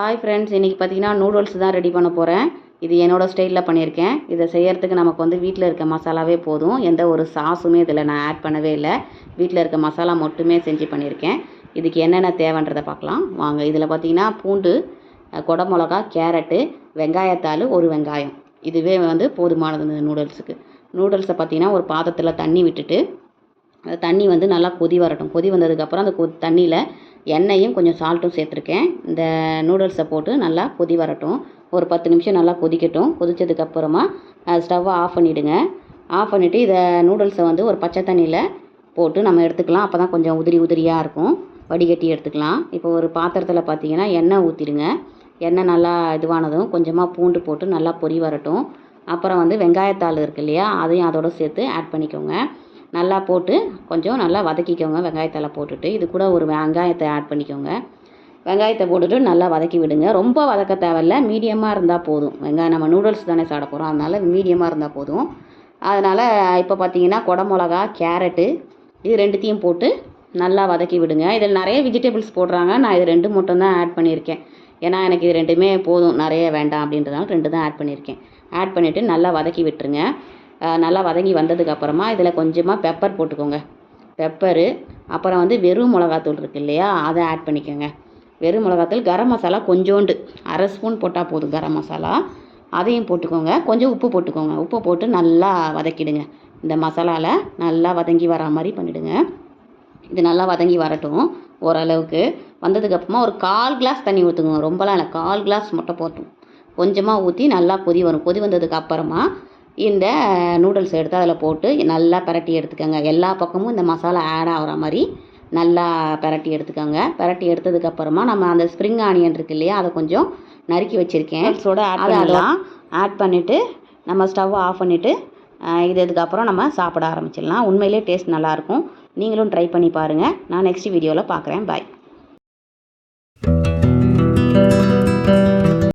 Hi friends இன்றைக்கி பார்த்தீங்கன்னா noodles தான் ரெடி பண்ண போகிறேன் இது என்னோடய ஸ்டைலில் பண்ணியிருக்கேன். இதை செய்யறதுக்கு நமக்கு வந்து வீட்டில் இருக்க மசாலாவே போதும். எந்த ஒரு சாஸுமே இதில் நான் ஆட் பண்ணவே இல்லை. வீட்டில் இருக்க மசாலா மட்டுமே செஞ்சு பண்ணியிருக்கேன். இதுக்கு என்னென்ன தேவைன்றதை பார்க்கலாம். வாங்க இதில் பார்த்தீங்கன்னா பூண்டு அஹ், குடமிளகா கேரட்டு வெங்காயத்தாள் ஒரு வெங்காயம். இதுவே வந்து போதுமானது நூடுல்ஸுக்கு நூடுல்ஸை பார்த்தீங்கன்னா ஒரு பாத்திரத்தில் தண்ணி விட்டுட்டு அந்த தண்ணி வந்து நல்லா கொதி வரட்டும். கொதி வந்ததுக்கப்புறம் அந்த கொ தண்ணியில் எண்ணெயும் கொஞ்சம் சால்ட்டும் சேர்த்துருக்கேன். இந்த நூடுல்ஸை போட்டு நல்லா கொதி வரட்டும். ஒரு பத்து நிமிஷம் நல்லா கொதிக்கட்டும். கொதித்ததுக்கப்புறமா ஸ்டவ்வை ஆஃப் பண்ணிவிடுங்க ஆஃப் பண்ணிவிட்டு இதை நூடுல்ஸை வந்து ஒரு பச்சை தண்ணியில் போட்டு நம்ம எடுத்துக்கலாம். அப்போ தான் கொஞ்சம் உதிரி உதிரியாக இருக்கும். வடிகட்டி எடுத்துக்கலாம். இப்போ ஒரு பாத்திரத்தில் பார்த்தீங்கன்னா எண்ணெய் ஊற்றிடுங்க எண்ணெய் நல்லா இதுவானதும் கொஞ்சமாக பூண்டு போட்டு நல்லா பொரி வரட்டும். அப்புறம் வந்து வெங்காயத்தாள் இருக்கு இல்லையா அதையும் அதோட சேர்த்து ஆட் பண்ணிக்கோங்க. நல்லா போட்டு கொஞ்சம் நல்லா வதக்கிக்கோங்க. வெங்காயத்தெல்லாம் போட்டுட்டு இது கூட ஒரு வெங்காயத்தை ஆட் பண்ணிக்கோங்க. வெங்காயத்தை போட்டுட்டு நல்லா வதக்கி விடுங்க. ரொம்ப வதக்க தேவையில்ல. மீடியமாக இருந்தால் போதும். வெங்காயம் நம்ம நூடுல்ஸ் தானே சாப்பிட போகிறோம் அதனால் மீடியமாக இருந்தால் போதும். அதனால் இப்போ பார்த்தீங்கன்னா குடமிளகா கேரட்டு இது ரெண்டுத்தையும் போட்டு நல்லா வதக்கி விடுங்க. இதில் நிறைய வெஜிடபிள்ஸ் போடுறாங்க. நான் இது ரெண்டு மட்டும் தான் ஆட் பண்ணியிருக்கேன். ஏன்னா எனக்கு இது ரெண்டுமே போதும். நிறைய வேண்டாம் அப்படின்றதால ரெண்டு தான் ஆட் பண்ணியிருக்கேன். ஆட் பண்ணிவிட்டு நல்லா வதக்கி விட்டுருங்க. நல்லா வதங்கி வந்ததுக்கப்புறமா இதில் கொஞ்சமாக பெப்பர் போட்டுக்கோங்க. பெப்பரு அப்புறம் வந்து வெறும் மிளகாத்தூள் இருக்குது இல்லையா அதை ஆட் பண்ணிக்கோங்க. வெறும் மிளகாத்தூள் கரம் மசாலா கொஞ்சோண்டு அரை ஸ்பூன் போட்டால் போதும் கரம் மசாலா. அதையும் போட்டுக்கோங்க. கொஞ்சம் உப்பு போட்டுக்கோங்க. உப்பு போட்டு நல்லா வதக்கிடுங்க. இந்த மசாலாவில் நல்லா வதங்கி வரா மாதிரி பண்ணிவிடுங்க இது நல்லா வதங்கி வரட்டும் ஓரளவுக்கு. வந்ததுக்கப்புறமா ஒரு கால் கிளாஸ் தண்ணி ஊற்றுங்க ரொம்பலாம் இல்லை. கால் கிளாஸ் மட்டும் போட்டும் கொஞ்சமாக ஊற்றி நல்லா கொதி வரும். கொதி வந்ததுக்கு அப்புறமா இந்த நூடுல்ஸ் எடுத்து அதில் போட்டு நல்லா பிரட்டி எடுத்துக்கோங்க. எல்லா பக்கமும் இந்த மசாலா ஆட் ஆகிற மாதிரி நல்லா பிரட்டி எடுத்துக்கோங்க. பிரட்டி எடுத்ததுக்கப்புறமா நம்ம அந்த ஸ்ப்ரிங் ஆனியன் இருக்கு இல்லையா அதை கொஞ்சம் நறுக்கி வச்சுருக்கேன். சோட ஆட் அதெல்லாம் ஆட் பண்ணிவிட்டு நம்ம ஸ்டவ் ஆஃப் பண்ணிவிட்டு இது இதுக்கப்புறம் நம்ம சாப்பிட ஆரம்பிச்சிடலாம். உண்மையிலே டேஸ்ட் நல்லாயிருக்கும் நீங்களும் ட்ரை பண்ணி பாருங்கள் நான் நெக்ஸ்ட் வீடியோவில் பார்க்குறேன். பாய்